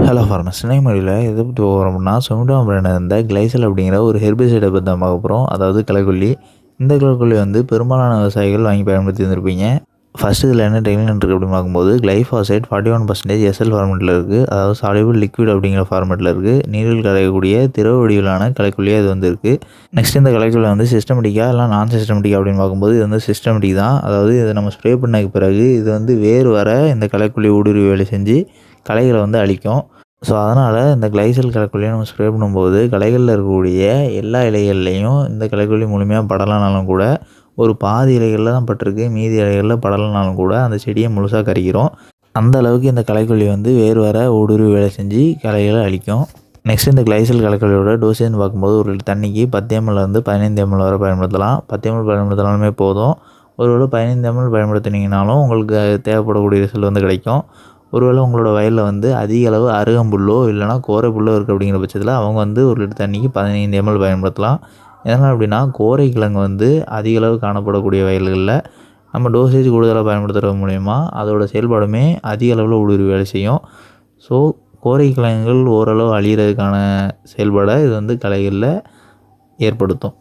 Hello ஃபார்மஸ் மொழியில் எதை பற்றி போகிறோம்னா சொமிட்டோ பிராண்ட் இருந்த கிளைசல் அப்படிங்கிற ஒரு ஹெர்பிசைடை பற்றி தான் பார்க்க போகிறோம் அதாவது களைக்கொல்லி இந்த களைக்கொல்லி வந்து பெரும்பாலான விவசாயிகள் வாங்கி பயன்படுத்தி இருந்திருப்பீங்க ஃபஸ்ட்டு இதில் என்ன டெக்னிக் இருக்குது அப்படின்னு பார்க்கும்போது glyphosate forty one percentage SL ஃபார்மெட்டில் இருக்குது அதாவது சாலிபிள் லிக்விட் அப்படிங்கிற ஃபார்மெட்டில் இருக்குது நீரில் கலையக்கூடிய திரவ வடிவிலான கலைக்குள்ளியே இது வந்து இருக்குது நெக்ஸ்ட் இந்த கலைக்குள்ள வந்து சிஸ்டமெட்டிக்காக இல்லை நான் சிஸ்டமெட்டிக்கா அப்படின்னு பார்க்கும்போது இது வந்து சிஸ்டமெட்டிக் தான். அதாவது இதை நம்ம ஸ்ப்ரே பண்ணதுக்கு பிறகு இது வந்து வேறு வர இந்த கலைக்குள்ளி ஊடுருவி வேலை செஞ்சு களைகளை வந்து அழிக்கும். ஸோ அதனால் இந்த கிளைசல் களைக்கொல்லியை நம்ம ஸ்ப்ரே பண்ணும்போது களைகளில் இருக்கக்கூடிய எல்லா இலைகள்லேயும் இந்த களைக்கொல்லி முழுமையாக படலைனாலும் கூட ஒரு பாதி இலைகளில் தான் பட்டிருக்கு மீதி இலைகளில் படலைனாலும் கூட அந்த செடியை முழுசாக கறிக்கிறோம் அந்த அளவுக்கு இந்த களைக்கொல்லி வந்து வேறு வர ஊடுருவி வேலை செஞ்சு களைகளை அழிக்கும். நெக்ஸ்ட் இந்த கிளைசல் களைக்கொல்லியோட டோசேஜ்னு பார்க்கும்போது ஒரு தண்ணிக்கு பத்து எம்எல் வந்து பதினைந்து எம்எல் வரை பயன்படுத்தலாம். பத்து எம்எல் பயன்படுத்தினாலுமே போதும். ஒருவேளை பதினைந்து எம்எல் பயன்படுத்தினீங்கனாலும் உங்களுக்கு தேவைப்படக்கூடிய ரிசல்ட் வந்து கிடைக்கும். ஒருவேளை உங்களோட வயலில் வந்து அதிக அளவு அருகம்புல்லோ இல்லைனா கோரை புல்லோ இருக்குது அப்படிங்கிற பட்சத்தில் அவங்க வந்து ஒரு லிட்டர் தண்ணிக்கு பதினைந்து எம்எல் பயன்படுத்தலாம். எதனால் அப்படின்னா கோரை கிழங்கு வந்து அதிக அளவு காணப்படக்கூடிய வயல்களில் நம்ம டோசேஜ் கூடுதலாக பயன்படுத்துகிறது மூலயமா அதோட செயல்பாடுமே அதிக அளவில் ஊடுருவி வேலை செய்யும். ஸோ கோரை கிழங்குகள் ஓரளவு அழியிறதுக்கான செயல்பாடை இது வந்து களைகளில் ஏற்படுத்தும்.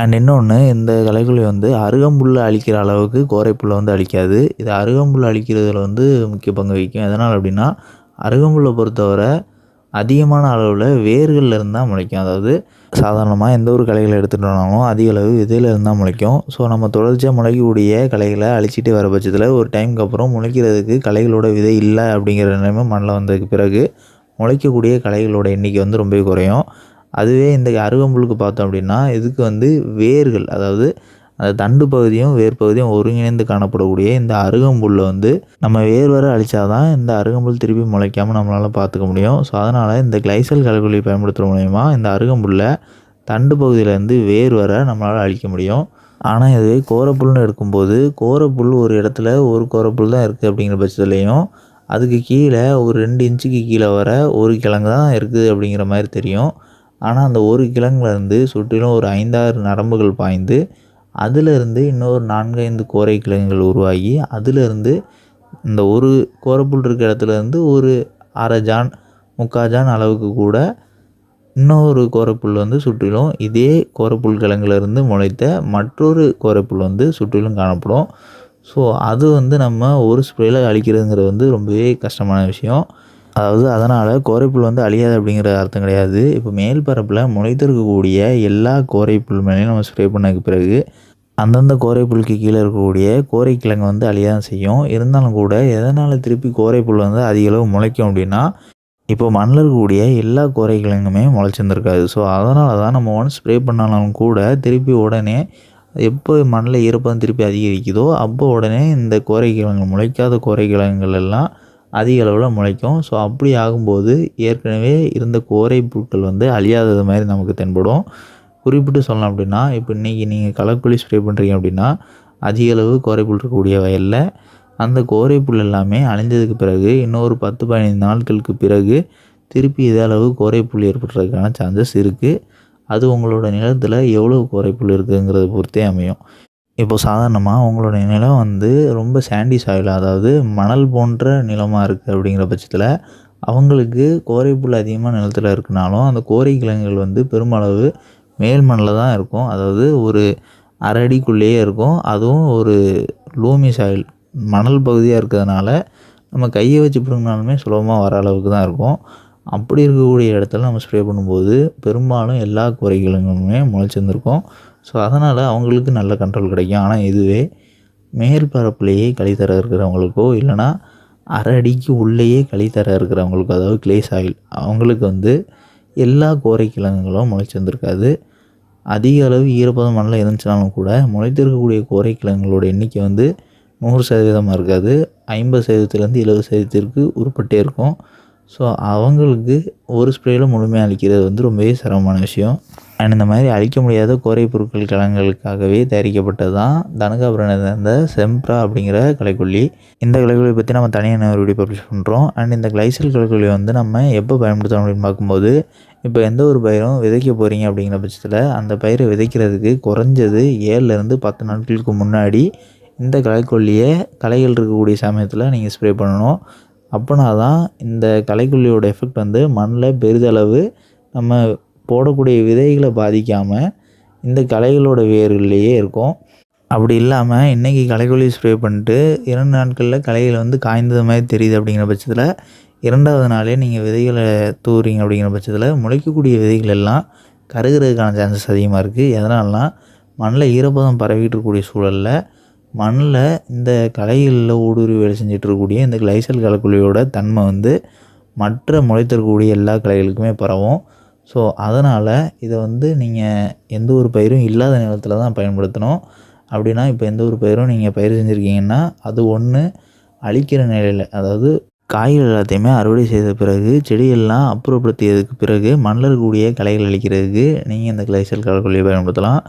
அண்ட் இன்னொன்று இந்த களைக்கொல்லி வந்து அருகம்புல் அழிக்கிற அளவுக்கு கோரைப்புல்லை வந்து அழிக்காது. இது அருகம்புல் அழிக்கிறதுல வந்து முக்கிய பங்கு வகிக்கும். எதனால் அப்படின்னா அருகம்புல்லை பொறுத்தவரை அதிகமான அளவில் வேர்களில் இருந்தால் முளைக்கும். அதாவது சாதாரணமாக எந்த ஒரு கலைகளை எடுத்துகிட்டோம்னாலும் அதிக அளவு விதையில் இருந்தால் முளைக்கும். ஸோ நம்ம தொடர்ச்சியாக முளைக்கக்கூடிய கலைகளை அழிச்சிட்டு வர பட்சத்தில் ஒரு டைமுக்கு அப்புறம் முளைக்கிறதுக்கு களைகளோட விதை இல்லை அப்படிங்கிற நிலைமை மண்ணில் வந்ததுக்கு பிறகு முளைக்கக்கூடிய கலைகளோட எண்ணிக்கை வந்து ரொம்பவே குறையும். அதுவே இந்த அருகம்புல்லுக்கு பார்த்தோம் அப்படின்னா இதுக்கு வந்து வேர்கள் அதாவது அந்த தண்டு பகுதியும் வேர் பகுதியும் ஒருங்கிணைந்து காணப்படக்கூடிய இந்த அருகம்புல்லை வந்து நம்ம வேர் வர அழிச்சாதான் இந்த அருகம்புல் திருப்பி முளைக்காமல் நம்மளால் பார்த்துக்க முடியும். ஸோ அதனால் இந்த கிளைசல் களைக்கொல்லி பயன்படுத்துகிற மூலயமா இந்த அருகம்புல்லை தண்டு பகுதியிலேருந்து வேர் வர நம்மளால் அழிக்க முடியும். ஆனால் இதுவே கோரப்புல்னு எடுக்கும்போது கோரப்புல் ஒரு இடத்துல ஒரு கோரப்புல் தான் இருக்குது அப்படிங்கிற பட்சத்துலேயும் அதுக்கு கீழே ஒரு ரெண்டு இன்ச்சுக்கு கீழே வர ஒரு கிழங்கு தான் இருக்குது அப்படிங்கிற மாதிரி தெரியும். ஆனால் அந்த ஒரு கிழங்குலேருந்து சுற்றிலும் ஒரு ஐந்தாறு நரம்புகள் பாய்ந்து அதிலிருந்து இன்னொரு நான்கு ஐந்து கோரை கிழங்குகள் உருவாகி அதிலிருந்து இந்த ஒரு கோரப்புல் இருக்கிற இடத்துலேருந்து ஒரு அரை ஜான் முக்கால் ஜான் அளவுக்கு கூட இன்னொரு கோரப்புல் வந்து சுற்றிலும் இதே கோரப்புல் கிழங்குலேருந்து முளைத்த மற்றொரு கோரப்புல் வந்து சுற்றிலும் காணப்படும். ஸோ அது வந்து நம்ம ஒரு ஸ்ப்ரேயில் அழிக்கிறதுங்கிறது வந்து ரொம்பவே கஷ்டமான விஷயம். அதாவது அதனால் கோரைப்புல் வந்து அழியாது அப்படிங்கிற அர்த்தம் கிடையாது. இப்போ மேல் பரப்பில் முளைத்திருக்கக்கூடிய எல்லா கோரைப்புல் மேலேயும் நம்ம ஸ்ப்ரே பண்ணதுக்கு பிறகு அந்தந்த கோரைப்புல்லுக்கு கீழே இருக்கக்கூடிய கோரைக்கிழங்கு வந்து அழியாதான் செய்யும். இருந்தாலும் கூட எதனால் திருப்பி கோரைப்புல் வந்து அதிகளவு முளைக்கும் அப்படின்னா இப்போ மண்ணில் இருக்கக்கூடிய எல்லா கோரைக்கிழங்குமே முளைச்சிருந்துருக்காது. ஸோ அதனால தான் நம்ம ஒன் ஸ்ப்ரே பண்ணாலும் கூட திருப்பி உடனே எப்போ மண்ணில் ஈரப்பதம் திருப்பி அதிகரிக்குதோ அப்போ உடனே இந்த கோரைக்கிழங்கு முளைக்காத கோரைக்கிழங்குகள் எல்லாம் அதிக அளவில் முளைக்கும். ஸோ அப்படி ஆகும்போது ஏற்கனவே இருந்த கோரை புட்கள் வந்து அழியாதது மாதிரி நமக்கு தென்படும். குறிப்பிட்டு சொல்லலாம் அப்படின்னா இப்போ இன்றைக்கி நீங்கள் களைக்கொல்லி ஸ்ப்ரே பண்ணுறீங்க அப்படின்னா அதிக அளவு கோரைப்புல் இருக்கக்கூடிய வயலில் அந்த கோரை புல் எல்லாமே அழிஞ்சதுக்கு பிறகு இன்னொரு பத்து பதினைந்து நாட்களுக்கு பிறகு திருப்பி இதே அளவு கோரைப்புல் ஏற்படுறதுக்கான சான்சஸ் இருக்குது அது உங்களோட நிலத்தில் எவ்வளோ கோரைப்புல் இருக்குங்கிறத பொறுத்தே அமையும். இப்போ சாதாரணமாக உங்களுடைய நிலம் வந்து ரொம்ப சாண்டி சாயில் அதாவது மணல் போன்ற நிலமாக இருக்குது அப்படிங்கிற பட்சத்தில் அவங்களுக்கு கோரைப்புல் அதிகமாக நிலத்தில் இருக்குனாலும் அந்த கோரை கிழங்குகள் வந்து பெருமளவு மேல் மண்ணில் தான் இருக்கும். அதாவது ஒரு அரை அடிக்குள்ளேயே இருக்கும். அதுவும் ஒரு லூமி சாயில் மணல் பகுதியாக இருக்கிறதுனால நம்ம கையை வச்சு பிடுங்கினாலுமே சுலபமாக வர அளவுக்கு தான் இருக்கும். அப்படி இருக்கக்கூடிய இடத்துல நம்ம ஸ்ப்ரே பண்ணும்போது பெரும்பாலும் எல்லா குறைகளுமே முளைச்சிருந்துருக்கும். ஸோ அதனால் அவங்களுக்கு நல்ல கண்ட்ரோல் கிடைக்கும். ஆனால் இதுவே மேற்பரப்புலேயே கழித்தர இருக்கிறவங்களுக்கோ இல்லைனா அரை அடிக்கு உள்ளேயே கழித்தர இருக்கிறவங்களுக்கோ அதாவது கிளே சாயில் அவங்களுக்கு வந்து எல்லா கோரை கிழங்குகளும் முளைச்சிருந்துருக்காது அதிக அளவு ஈரப்பதம் மண்ணில் இருந்துச்சுனாலும் கூட முளைத்திருக்கக்கூடிய கோரை கிழங்குகளோட எண்ணிக்கை வந்து நூறு சதவீதமாக இருக்காது. ஐம்பது சதவீதத்துலேருந்து எழுபது சதவீதத்திற்கு உருப்பட்டே இருக்கும். ஸோ அவங்களுக்கு ஒரு ஸ்ப்ரேயில் முழுமையாக அளிக்கிறது வந்து ரொம்பவே சிரமமான விஷயம். அண்ட் இந்த மாதிரி அழிக்க முடியாத கோரை பொருட்கள் கலங்களுக்காகவே தயாரிக்கப்பட்டது தான் தனுகாபுரம் இந்த செம்ப்ரா அப்படிங்கிற கலைக்கொல்லி இந்த கலைக்கொல்லி பற்றி நம்ம தனியான ஒரு வீடியோ பப்ளிஷ் பண்ணுறோம் அண்ட் இந்த கிளைசல் கலைக்கொல்லி வந்து நம்ம எப்போ பயன்படுத்தணும் அப்படின்னு பார்க்கும்போது இப்போ எந்த ஒரு பயிரும் விதைக்க போகிறீங்க அப்படிங்கிற பட்சத்தில் அந்த பயிரை விதைக்கிறதுக்கு குறைஞ்சது ஏழுலேருந்து பத்து நாட்களுக்கு முன்னாடி இந்த களைக்கொல்லியை களைகள் இருக்கக்கூடிய சமயத்தில் நீங்கள் ஸ்ப்ரே பண்ணணும். அப்படின்னா தான் இந்த களைக்கொல்லியோட எஃபெக்ட் வந்து மண்ணில் பெரிதளவு நம்ம போடக்கூடிய விதைகளை பாதிக்காமல் இந்த களைகளோட வேர்கள்லேயே இருக்கும். அப்படி இல்லாமல் இன்றைக்கி களைக்கொல்லி ஸ்ப்ரே பண்ணிட்டு இரண்டு நாட்களில் களைகள் வந்து காய்ந்தது மாதிரி தெரியுது அப்படிங்கிற பட்சத்தில் இரண்டாவது நாளே நீங்கள் விதைகளை தூவுறீங்க அப்படிங்கிற பட்சத்தில் முளைக்கக்கூடிய விதைகள் எல்லாம் கருகிறதுக்கான சான்சஸ் அதிகமாக இருக்குது எதனால்னா மண்ணில் ஈரப்பதம் பரவிட்டு இருக்கக்கூடிய சூழலில் மண்ணில் இந்த களைகளில் ஊடுருவி வேலை செஞ்சுட்டு இருக்கக்கூடிய இந்த கிளைசல் களைக்கொல்லியோட தன்மை வந்து மற்ற முளைத்திருக்கக்கூடிய எல்லா களைகளுக்குமே பரவும். ஸோ அதனால் இதை வந்து நீங்கள் எந்த ஒரு பயிரும் இல்லாத நிலத்தில் தான் பயன்படுத்தணும். அப்படின்னா இப்போ எந்த ஒரு பயிரும் நீங்கள் பயிர் செஞ்சுருக்கீங்கன்னா அது ஒன்று அழிக்கிற நிலையில் அதாவது காய்கள் எல்லாத்தையுமே அறுவடை செய்த பிறகு செடியெல்லாம் அப்புறப்படுத்தியதுக்கு பிறகு மண்ணில் இருக்கக்கூடிய களைகள் அழிக்கிறதுக்கு நீங்கள் இந்த கிளைசல் களைக்கொல்லியை பயன்படுத்தலாம்.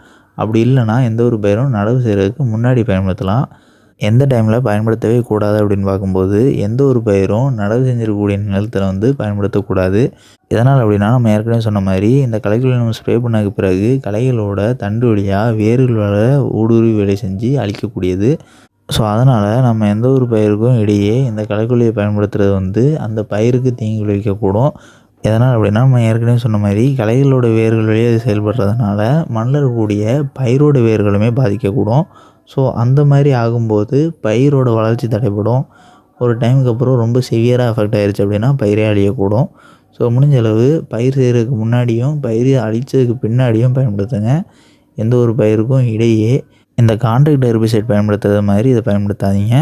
அப்படி இல்லைன்னா எந்த ஒரு பயிரும் நடவு செய்கிறதுக்கு முன்னாடி பயன்படுத்தலாம். எந்த டைமில் பயன்படுத்தவே கூடாது அப்படின்னு பார்க்கும்போது எந்த ஒரு பயிரும் நடவு செஞ்சிருக்கக்கூடிய நிலத்தில் வந்து பயன்படுத்தக்கூடாது. எதனால் அப்படின்னா நம்ம ஏற்கனவே சொன்ன மாதிரி இந்த களைகளை நம்ம ஸ்ப்ரே பண்ணதுக்கு பிறகு களைகளோட தண்டு வழியாக வேர்களோட ஊடுருவி வேலை செஞ்சு அழிக்கக்கூடியது. ஸோ அதனால் நம்ம எந்த ஒரு பயிருக்கும் இடையே இந்த களைக்கொல்லியை பயன்படுத்துகிறது வந்து அந்த பயிருக்கு தீங்கு விளைவிக்கக்கூடும். எதனால் அப்படின்னா நம்ம ஏற்கனவே சொன்ன மாதிரி களைகளோட வேர்கள் வழியே அது செயல்படுறதுனால மண்ணில் இருக்கக்கூடிய பயிரோட வேர்களுமே பாதிக்கக்கூடும். ஸோ அந்த மாதிரி ஆகும்போது பயிரோட வளர்ச்சி தடைப்படும் ஒரு டைமுக்கு அப்புறம் ரொம்ப சிவியராக அஃபெக்ட் ஆயிடுச்சு அப்படின்னா பயிரே அழியக்கூடும். ஸோ முடிஞ்ச அளவு பயிர் செய்கிறதுக்கு முன்னாடியும் பயிர் அழித்ததுக்கு பின்னாடியும் பயன்படுத்துங்க. எந்த ஒரு பயிருக்கும் இடையே இந்த கான்ட்ராக்ட் ஹெர்பிசைட் பயன்படுத்துறது மாதிரி இதை பயன்படுத்தாதீங்க.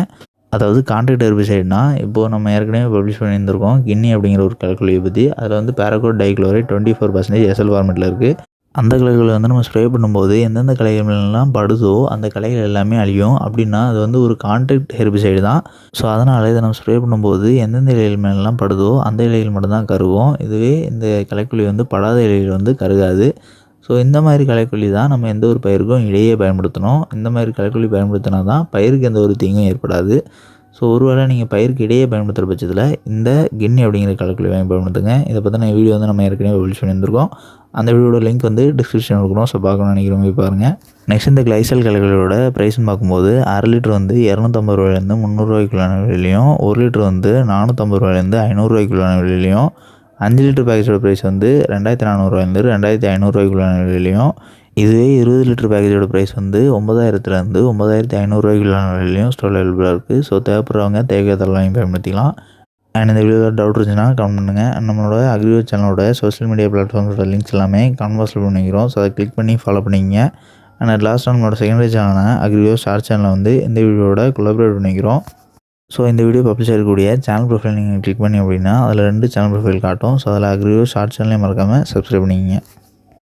அதாவது கான்ட்ராக்ட் ஹெர்பிசைட்னா இப்போது நம்ம ஏற்கனவே பப்ளிஷ் பண்ணியிருந்திருக்கோம் கின்னி அப்படிங்கிற ஒரு கல்குலியை பற்றி அதில் வந்து paraquat dichloride twenty four percentage SL ஃபார்மெட்டில் இருக்குது அந்த கலைகளை வந்து நம்ம ஸ்ப்ரே பண்ணும்போது எந்தெந்த கலைகள்லாம் படுதோ அந்த களைகள் எல்லாமே அழியும். அப்படின்னா அது வந்து ஒரு கான்ட்ராக்ட் ஹெர்பிசைடு தான். ஸோ அதனால் இதை நம்ம ஸ்ப்ரே பண்ணும்போது எந்தெந்த இலைகள் மேலாம் படுதோ அந்த இலைகள் மட்டும்தான் கருகும். இதுவே இந்த களைக்கொல்லி வந்து படாத இலைகள் வந்து கருகாது. ஸோ இந்த மாதிரி களைக்கொல்லி தான் நம்ம எந்த ஒரு பயிருக்கும் இடையே பயன்படுத்தணும். இந்த மாதிரி களைக்கொல்லி பயன்படுத்தினா தான் பயிருக்கு எந்த ஒரு தீங்கும் ஏற்படாது. ஸோ ஒருவேளை நீங்கள் பயிருக்கு இடையே பயன்படுத்துகிற பட்சத்தில் இந்த கின்னி அப்படிங்கிற களைக்கொல்லி பயன்படுத்துங்க. இதை பற்றின வீடியோ வந்து நம்ம ஏற்கனவே பப்ளிஷ் பண்ணியிருந்திருக்கோம். அந்த வீடியோட லிங்க் வந்து டிஸ்கிரிப்ஷன் கொடுக்குறோம் ஸோ பார்க்கணும்னு நினைக்கிறவங்க போய் பாருங்கள் நெக்ஸ்ட் இந்த கிளைசல் கலைகளோட ப்ரைஸ்னு பார்க்கும்போது அரை லிட்டர் வந்து இரநூத்தம்பது ரூபாயிலேருந்து முந்நூறுரூவாய்க்குள்ளான விலையிலையும் ஒரு லிட்டர் வந்து நானூற்றம்பது ரூபாயிலேருந்து ஐநூறுரூவாய்க்குள்ளான விலையிலையும் அஞ்சு லிட்டர் பேக்கேஜோட ப்ரைஸ் வந்து ரெண்டாயிரத்தி நானூறுரூவாயிலேருந்து ரெண்டாயிரத்தி ஐநூறுரூவாய்க்குள்ளான விலையிலையும் இதுவே இருபது லிட்டர் பேக்கேஜோட ப்ரைஸ் வந்து ஒம்பதாயிரத்துலேருந்து ஒம்பதாயிரத்தி ஐநூறுரூவாய்க்குள்ளான விலையிலையும் ஸ்டோர் அவைலபிளாக இருக்குது ஸோ தேவைப்படுறவங்க தேவையாதெல்லாம் வாங்கி பயன்படுத்திக்கலாம். அண்ட் இந்த வீடியோவில் டவுட் இருந்துச்சுன்னா கமெண்ட் பண்ணுங்கள் நம்மளோட அக்ரிவோ சேனலோட சோஷியல் மீடியா பிளாட்ஃபார்ம்ஸோட லிங்க்ஸ் எல்லாமே கான்வாஸில் பண்ணிக்கிறோம். ஸோ அதை கிளிக் பண்ணி ஃபாலோ பண்ணிக்கங்க. அண்ட் லாஸ்ட் நம்மளோட செகண்டரி சேனலான அக்ரிவோ ஷார்ட் சேனலை வந்து இந்த வீடியோட கொலாபரேட் பண்ணிக்கிறோம். ஸோ இந்த வீடியோ பப்ளிஷ் ஆகக்கூடிய சேனல் ப்ரொஃபைல் நீங்கள் கிளிக் பண்ணி அப்படின்னா அதில் ரெண்டு சேனல் ப்ரொஃபைல் காட்டும். ஸோ அதில் அக்ரிவோ ஷார்ட் சேனலையும் மறக்காமல் சப்ஸ்கிரைப் பண்ணிக்கிங்க.